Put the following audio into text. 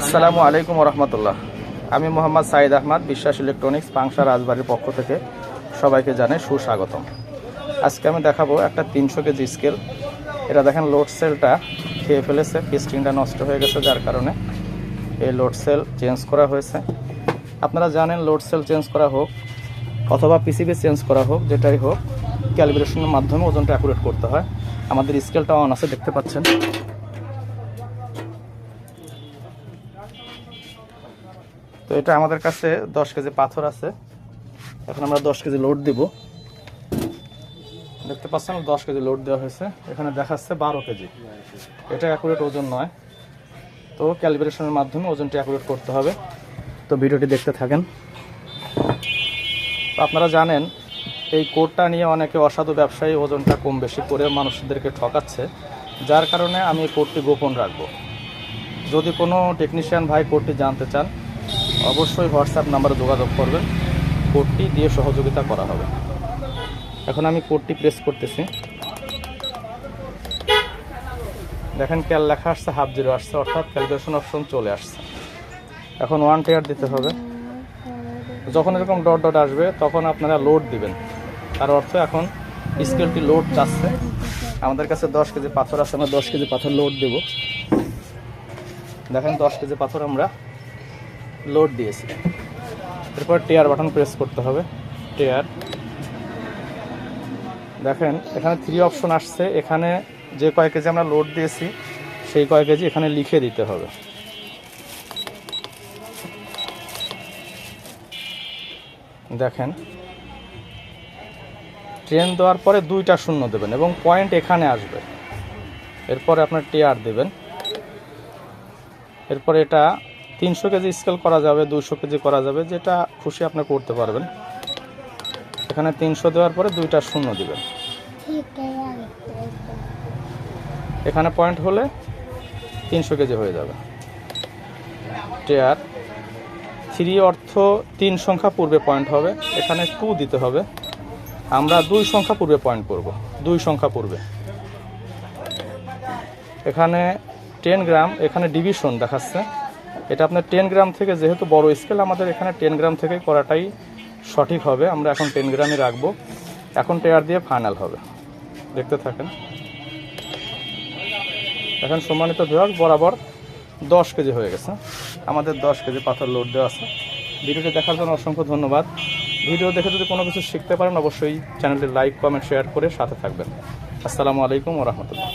আসসালামু আলাইকুম রহমতুল্লাহ আমি মোহাম্মদ সাইদ আহমদ, বিশ্বাস ইলেকট্রনিক্স, পাংশা রাজবাড়ির পক্ষ থেকে সবাইকে জানাই সুস্বাগতম। আজকে আমি দেখাবো একটা তিনশো কেজি স্কেল। এটা দেখেন, লোড সেলটা খেয়ে ফেলেছে পিস্টিংটা নষ্ট হয়ে গেছে যার কারণে এই লোড সেল চেঞ্জ করা হয়েছে। আপনারা জানেন, লোড সেল চেঞ্জ করা হোক অথবা পিসিবি চেঞ্জ করা হোক, যেটাই হোক, ক্যালিব্রেশনের মাধ্যমে ওজনটা অ্যাকুরেট করতে হয়। আমাদের স্কেলটা অন আছে, দেখতে পাচ্ছেন। তো এটা আমাদের কাছে দশ কেজি পাথর আছে। এখন আমরা দশ কেজি লোড দিব। দেখতে পাচ্ছেন দশ কেজি লোড দেওয়া হয়েছে। এখানে দেখাচ্ছে বারো কেজি। এটা অ্যাকুরেট ওজন নয়। তো ক্যালকুলেশনের মাধ্যমে ওজনটা অ্যাকুরেট করতে হবে। তো ভিডিওটি দেখতে থাকেন। আপনারা জানেন, এই কোডটা নিয়ে অনেকে অসাধু ব্যবসায়ী ওজনটা কম বেশি করে মানুষদেরকে ঠকাচ্ছে। যার কারণে আমি কোডটি গোপন রাখব। যদি কোনো টেকনিশিয়ান ভাই কোডটি জানতে চান অবশ্যই হোয়াটসঅ্যাপ নাম্বারে যোগাযোগ করবেন। কোডটি দিয়ে সহযোগিতা করা হবে। এখন আমি কোডটি প্রেস করতেছি। দেখেন ক্যাল লেখা আসছে হাফ জিরো আসছে, অর্থাৎ ক্যালকুলেশন অপশন চলে আসছে। এখন ওয়ান টেয়ার দিতে হবে। যখন এরকম ডট ডট আসবে, তখন আপনারা লোড দিবেন। তার অর্থ এখন স্কেলটি লোড চাচ্ছে। আমাদের কাছে দশ কেজি পাথর আছে, আমরা দশ কেজি পাথর লোড দেব। দেখেন দশ কেজি পাথর আমরা লোড দিয়েছি। এরপর টেয়ার বাটন প্রেস করতে হবে। টেয়ার দেখেন, এখানে থ্রি অপশন আসছে। এখানে যে কয় কেজি আমরা লোড দিয়েছি, সেই কয় কেজি এখানে লিখে দিতে হবে। দেখেন ট্রেন দেওয়ার পরে দুইটা শূন্য দেবেন এবং পয়েন্ট এখানে আসবে। এরপরে আপনার টিআর দেবেন। এরপর এটা তিনশো কেজি স্কেল করা যাবে দুশো কেজি করা যাবে, যেটা খুশি আপনি করতে পারবেন। এখানে তিনশো দেওয়ার পরে দুইটা শূন্য দিবেন। এখানে পয়েন্ট হলে তিনশো কেজি হয়ে যাবে। টেয়ার থ্রি অর্থ তিন সংখ্যা পূর্বে পয়েন্ট হবে, এখানে টু দিতে হবে। আমরা দুই সংখ্যা পূর্বে পয়েন্ট করব, দুই সংখ্যা পূর্বে। এখানে টেন গ্রাম এখানে ডিভিশন দেখাচ্ছে। এটা আপনার টেন গ্রাম থেকে যেহেতু বড় স্কেল আমাদের এখানে টেন গ্রাম থেকে করাটাই সঠিক হবে। আমরা এখন টেন গ্রামই রাখব। এখন টেয়ার দিয়ে ফাইনাল হবে। দেখতে থাকেন। এখন সম্মানিত বিভাগ বরাবর দশ কেজি হয়ে গেছে। আমাদের দশ কেজি পাথর লোড দেওয়া আছে। ভিডিওটি দেখার জন্য অসংখ্য ধন্যবাদ। ভিডিও দেখে যদি কোনো কিছু শিখতে পারেন, অবশ্যই চ্যানেলটি লাইক কমেন্ট শেয়ার করে সাথে থাকবেন। আসসালামু আলাইকুম রহমতুল্লাহ।